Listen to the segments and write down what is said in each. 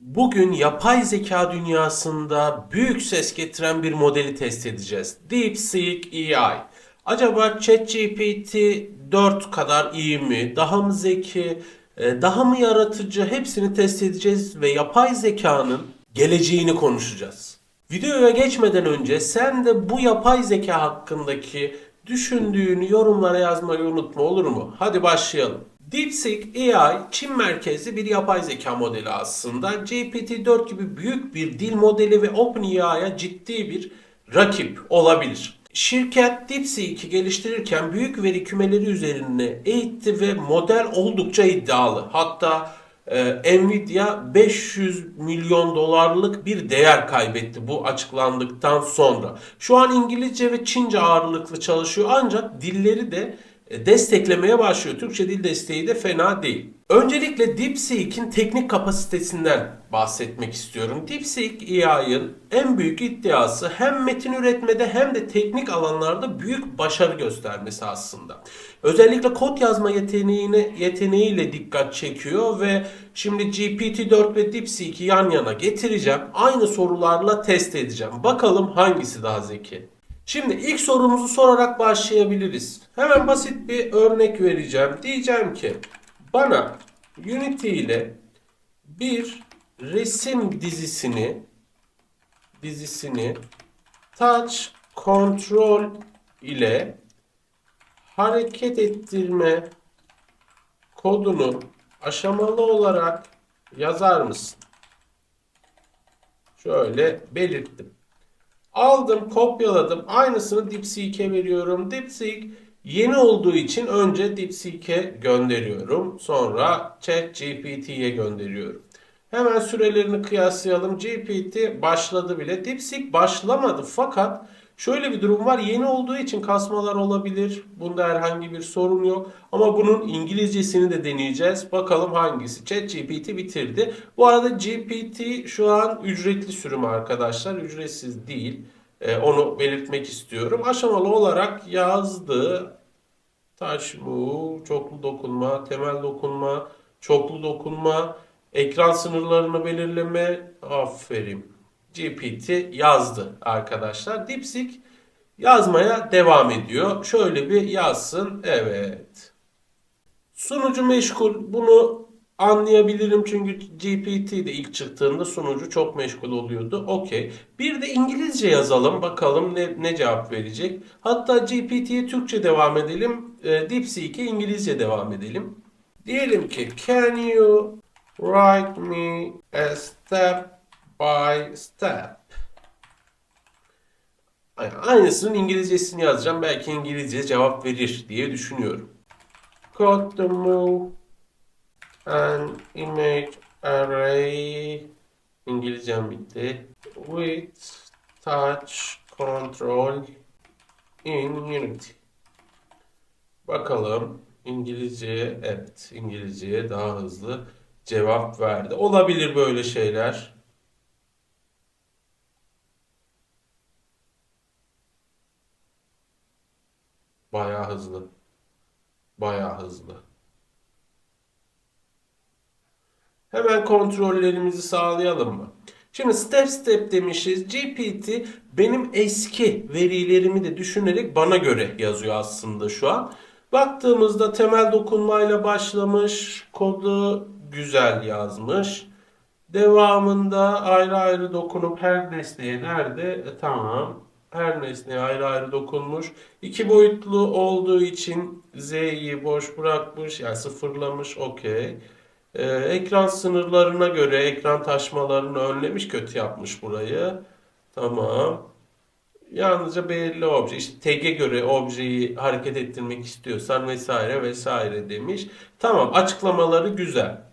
Bugün yapay zeka dünyasında büyük ses getiren bir modeli test edeceğiz. DeepSeek AI. Acaba ChatGPT 4 kadar iyi mi? Daha mı zeki? e, Daha mı yaratıcı? Hepsini test edeceğiz ve yapay zekanın geleceğini konuşacağız. Videoya geçmeden önce sen de bu yapay zeka hakkındaki düşündüğünü yorumlara yazmayı unutma olur mu? Hadi başlayalım. DeepSeek AI Çin merkezli bir yapay zeka modeli aslında. GPT-4 gibi büyük bir dil modeli ve OpenAI'ya ciddi bir rakip olabilir. Şirket DeepSeek'i geliştirirken büyük veri kümeleri üzerine eğitti ve model oldukça iddialı. Hatta ee, Nvidia 500 milyon dolarlık bir değer kaybetti bu açıklandıktan sonra. Şu an İngilizce ve Çince ağırlıklı çalışıyor ancak dilleri de e, desteklemeye başlıyor. Türkçe dil desteği de fena değil. Öncelikle DeepSeek'in teknik kapasitesinden bahsetmek istiyorum. DeepSeek AI'ın en büyük iddiası hem metin üretmede hem de teknik alanlarda büyük başarı göstermesi aslında. Özellikle kod yazma yeteneğine yeteneğiyle dikkat çekiyor ve şimdi GPT-4 ve DeepSeek'i yan yana getireceğim. Aynı sorularla test edeceğim. Bakalım hangisi daha zeki. Şimdi ilk sorumuzu sorarak başlayabiliriz. Hemen basit bir örnek vereceğim. Diyeceğim ki bana Unity ile bir resim dizisini dizisini touch control ile hareket ettirme kodunu aşamalı olarak yazar mısın? Şöyle belirttim. Aldım, kopyaladım. Aynısını DeepSeek'e veriyorum. DeepSeek yeni olduğu için önce DeepSeek'e gönderiyorum. Sonra ChatGPT'ye gönderiyorum. Hemen sürelerini kıyaslayalım. GPT başladı bile. DeepSeek başlamadı fakat şöyle bir durum var. Yeni olduğu için kasmalar olabilir. Bunda herhangi bir sorun yok. Ama bunun İngilizcesini de deneyeceğiz. Bakalım hangisi. ChatGPT bitirdi. Bu arada GPT şu an ücretli sürüm arkadaşlar. Ücretsiz değil. Ee, onu belirtmek istiyorum. Aşamalı olarak yazdı. Touch move, çoklu dokunma, temel dokunma, çoklu dokunma, ekran sınırlarını belirleme. Aferin. GPT yazdı arkadaşlar. DeepSeek yazmaya devam ediyor. Şöyle bir yazsın. Evet. Sunucu meşgul. Bunu anlayabilirim çünkü GPT de ilk çıktığında sunucu çok meşgul oluyordu. Okey. Bir de İngilizce yazalım. Bakalım ne, ne cevap verecek. Hatta GPT'ye Türkçe devam edelim. E, DeepSeek'e İngilizce devam edelim. Diyelim ki can you write me a step by step? Ay- Aynısının İngilizcesini yazacağım. Belki İngilizce cevap verir diye düşünüyorum. Code to move an image array İngilizcem bitti. With touch control in Unity. Bakalım İngilizceye evet İngilizceye daha hızlı cevap verdi. Olabilir böyle şeyler. Bayağı hızlı. Bayağı hızlı. Hemen kontrollerimizi sağlayalım mı? Şimdi step step demişiz. GPT benim eski verilerimi de düşünerek bana göre yazıyor aslında şu an. Baktığımızda temel dokunmayla başlamış. Kodu güzel yazmış. Devamında ayrı ayrı dokunup her nesneye nerede? E, tamam. Her nesneye ayrı ayrı dokunmuş. İki boyutlu olduğu için Z'yi boş bırakmış. Yani sıfırlamış. Okey. Ee, ekran sınırlarına göre ekran taşmalarını önlemiş. Kötü yapmış burayı. Tamam. Yalnızca belirli obje. işte tag'e göre objeyi hareket ettirmek istiyorsan vesaire vesaire demiş. Tamam açıklamaları güzel.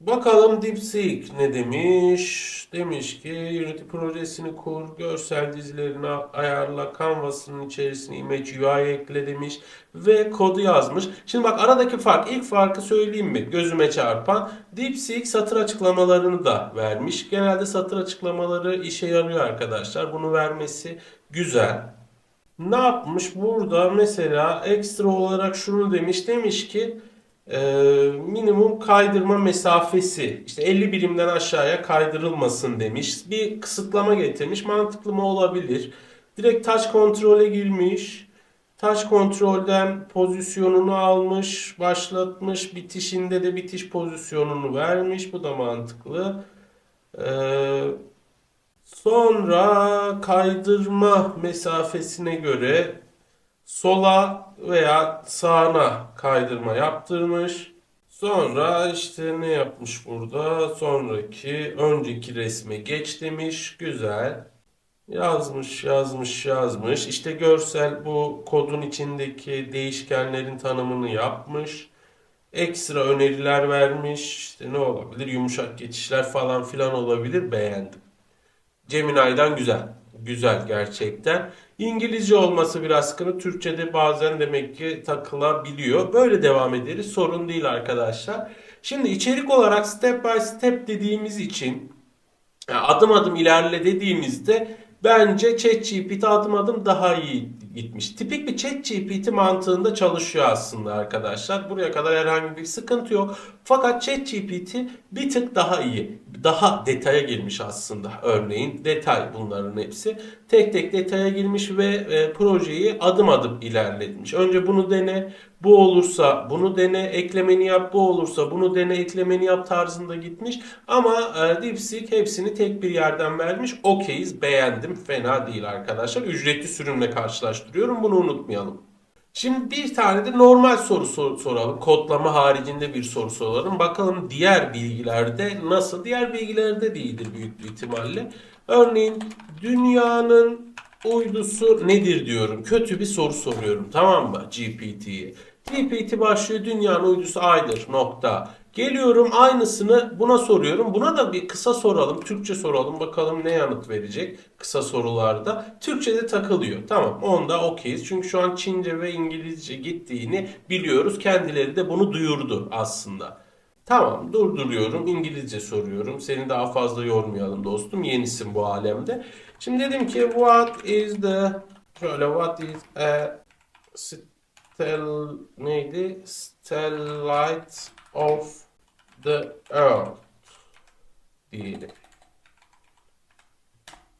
Bakalım DeepSeek ne demiş? Demiş ki Unity projesini kur, görsel dizilerini ayarla, Canvas'ın içerisine image UI ekle demiş ve kodu yazmış. Şimdi bak aradaki fark, ilk farkı söyleyeyim mi? Gözüme çarpan. DeepSeek satır açıklamalarını da vermiş. Genelde satır açıklamaları işe yarıyor arkadaşlar. Bunu vermesi güzel. Ne yapmış? Burada mesela ekstra olarak şunu demiş. Demiş ki minimum kaydırma mesafesi işte 50 birimden aşağıya kaydırılmasın demiş. Bir kısıtlama getirmiş. Mantıklı mı olabilir? Direkt touch kontrole girmiş. Touch kontrolden pozisyonunu almış, başlatmış. Bitişinde de bitiş pozisyonunu vermiş. Bu da mantıklı. Ee, sonra kaydırma mesafesine göre sola veya sağına kaydırma yaptırmış. Sonra işte ne yapmış burada? Sonraki, önceki resme geç demiş. Güzel. Yazmış, yazmış, yazmış. İşte görsel bu kodun içindeki değişkenlerin tanımını yapmış. Ekstra öneriler vermiş. İşte ne olabilir? Yumuşak geçişler falan filan olabilir. Beğendim. Gemini'den güzel. Güzel gerçekten. İngilizce olması biraz sıkıntı. Türkçe'de bazen demek ki takılabiliyor. Böyle devam ederiz. Sorun değil arkadaşlar. Şimdi içerik olarak step by step dediğimiz için yani adım adım ilerle dediğimizde bence ChatGPT adım adım daha iyi gitmiş. Tipik bir ChatGPT mantığında çalışıyor aslında arkadaşlar. Buraya kadar herhangi bir sıkıntı yok. Fakat ChatGPT bir tık daha iyi. Daha detaya girmiş aslında. Örneğin detay bunların hepsi. Tek tek detaya girmiş ve e, projeyi adım adım ilerletmiş. Önce bunu dene, bu olursa bunu dene, eklemeni yap, bu olursa bunu dene, eklemeni yap tarzında gitmiş. Ama e, DeepSeek hepsini tek bir yerden vermiş. Okeyiz, beğendim. Fena değil arkadaşlar. Ücretli sürümle karşılaştırıyorum. Bunu unutmayalım. Şimdi bir tane de normal soru sor- soralım. Kodlama haricinde bir soru soralım. Bakalım diğer bilgilerde nasıl? Diğer bilgilerde değildir büyük bir ihtimalle. Örneğin dünyanın uydusu nedir diyorum. Kötü bir soru soruyorum tamam mı GPT'ye. GPT başlıyor dünyanın uydusu aydır nokta. Geliyorum aynısını buna soruyorum. Buna da bir kısa soralım. Türkçe soralım. Bakalım ne yanıt verecek kısa sorularda. Türkçe'de takılıyor. Tamam onda okeyiz. Çünkü şu an Çince ve İngilizce gittiğini biliyoruz. Kendileri de bunu duyurdu aslında. Tamam durduruyorum. İngilizce soruyorum. Seni daha fazla yormayalım dostum. Yenisin bu alemde. Şimdi dedim ki what is the şöyle what is a stel neydi? Stellite of the earth diyelim.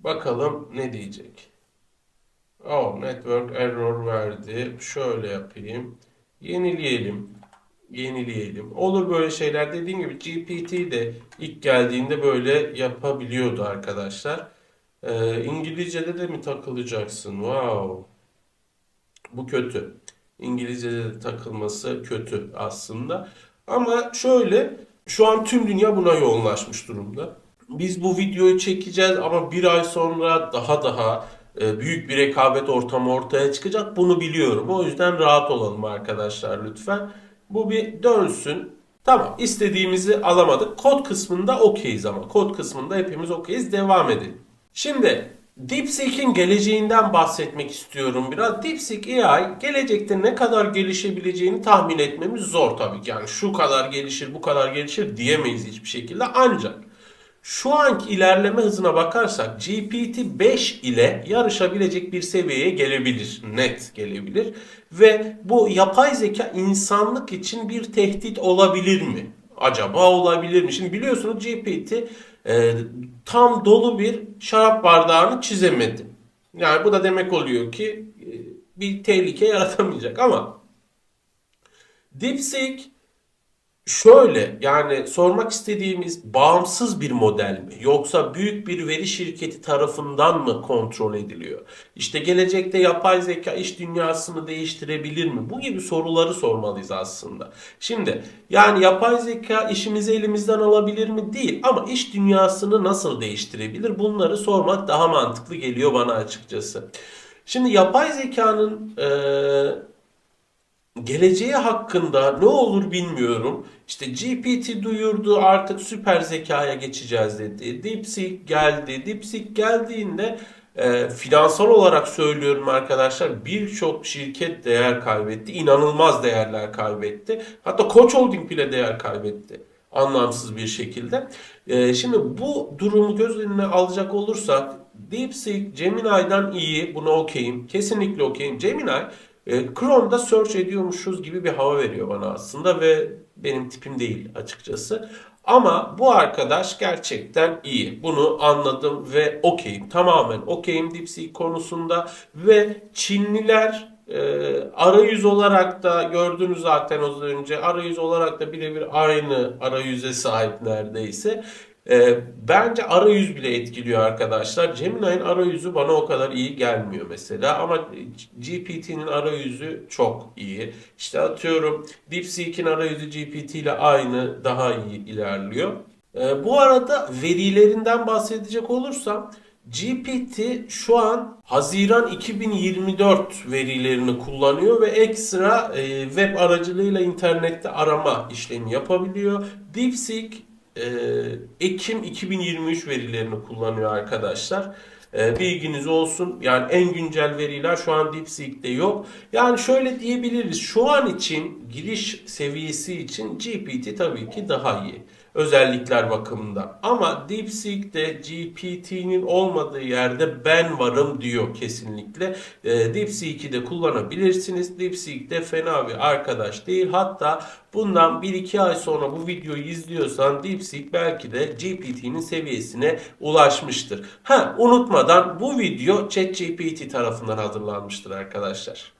Bakalım ne diyecek. Oh network error verdi. Şöyle yapayım. Yenileyelim. Yenileyelim. Olur böyle şeyler. Dediğim gibi GPT de ilk geldiğinde böyle yapabiliyordu arkadaşlar. Ee, İngilizce'de de mi takılacaksın? Wow. Bu kötü. İngilizce'de de takılması kötü aslında. Ama şöyle şu an tüm dünya buna yoğunlaşmış durumda. Biz bu videoyu çekeceğiz ama bir ay sonra daha daha e, büyük bir rekabet ortamı ortaya çıkacak. Bunu biliyorum. O yüzden rahat olalım arkadaşlar lütfen. Bu bir dönsün. Tamam istediğimizi alamadık. Kod kısmında okeyiz ama. Kod kısmında hepimiz okeyiz. Devam edelim. Şimdi DeepSeek'in geleceğinden bahsetmek istiyorum biraz. DeepSeek AI gelecekte ne kadar gelişebileceğini tahmin etmemiz zor tabii ki. Yani şu kadar gelişir, bu kadar gelişir diyemeyiz hiçbir şekilde. Ancak şu anki ilerleme hızına bakarsak GPT-5 ile yarışabilecek bir seviyeye gelebilir. Net gelebilir. Ve bu yapay zeka insanlık için bir tehdit olabilir mi? Acaba olabilir mi? Şimdi biliyorsunuz GPT e, tam dolu bir şarap bardağını çizemedi. Yani bu da demek oluyor ki e, bir tehlike yaratamayacak ama DeepSeek Şöyle yani sormak istediğimiz bağımsız bir model mi yoksa büyük bir veri şirketi tarafından mı kontrol ediliyor? İşte gelecekte yapay zeka iş dünyasını değiştirebilir mi? Bu gibi soruları sormalıyız aslında. Şimdi yani yapay zeka işimizi elimizden alabilir mi? Değil ama iş dünyasını nasıl değiştirebilir? Bunları sormak daha mantıklı geliyor bana açıkçası. Şimdi yapay zekanın eee geleceği hakkında ne olur bilmiyorum. İşte GPT duyurdu artık süper zekaya geçeceğiz dedi. DeepSeek geldi. DeepSeek geldiğinde e, finansal olarak söylüyorum arkadaşlar birçok şirket değer kaybetti. İnanılmaz değerler kaybetti. Hatta Koç Holding bile değer kaybetti. Anlamsız bir şekilde. E, şimdi bu durumu göz önüne alacak olursak DeepSeek Gemini'den iyi. Buna okeyim. Kesinlikle okeyim. Gemini E, Chrome'da search ediyormuşuz gibi bir hava veriyor bana aslında ve benim tipim değil açıkçası. Ama bu arkadaş gerçekten iyi. Bunu anladım ve okeyim. Tamamen okeyim DeepSeek konusunda ve Çinliler e, arayüz olarak da gördünüz zaten az önce arayüz olarak da birebir aynı arayüze sahip neredeyse. E, bence arayüz bile etkiliyor arkadaşlar. Gemini'nin arayüzü bana o kadar iyi gelmiyor mesela ama GPT'nin arayüzü çok iyi. İşte atıyorum DeepSeek'in arayüzü GPT ile aynı daha iyi ilerliyor. E, bu arada verilerinden bahsedecek olursam GPT şu an Haziran 2024 verilerini kullanıyor ve ekstra e, web aracılığıyla internette arama işlemi yapabiliyor. DeepSeek e, Ekim 2023 verilerini kullanıyor arkadaşlar. E, bilginiz olsun. Yani en güncel veriler şu an DeepSeek'te yok. Yani şöyle diyebiliriz. Şu an için giriş seviyesi için GPT tabii ki daha iyi özellikler bakımından. Ama DeepSeek'te GPT'nin olmadığı yerde ben varım diyor kesinlikle. E, DeepSeek'i de kullanabilirsiniz. DeepSeek de fena bir arkadaş değil. Hatta bundan 1-2 ay sonra bu videoyu izliyorsan DeepSeek belki de GPT'nin seviyesine ulaşmıştır. Ha unutmadan bu video ChatGPT tarafından hazırlanmıştır arkadaşlar.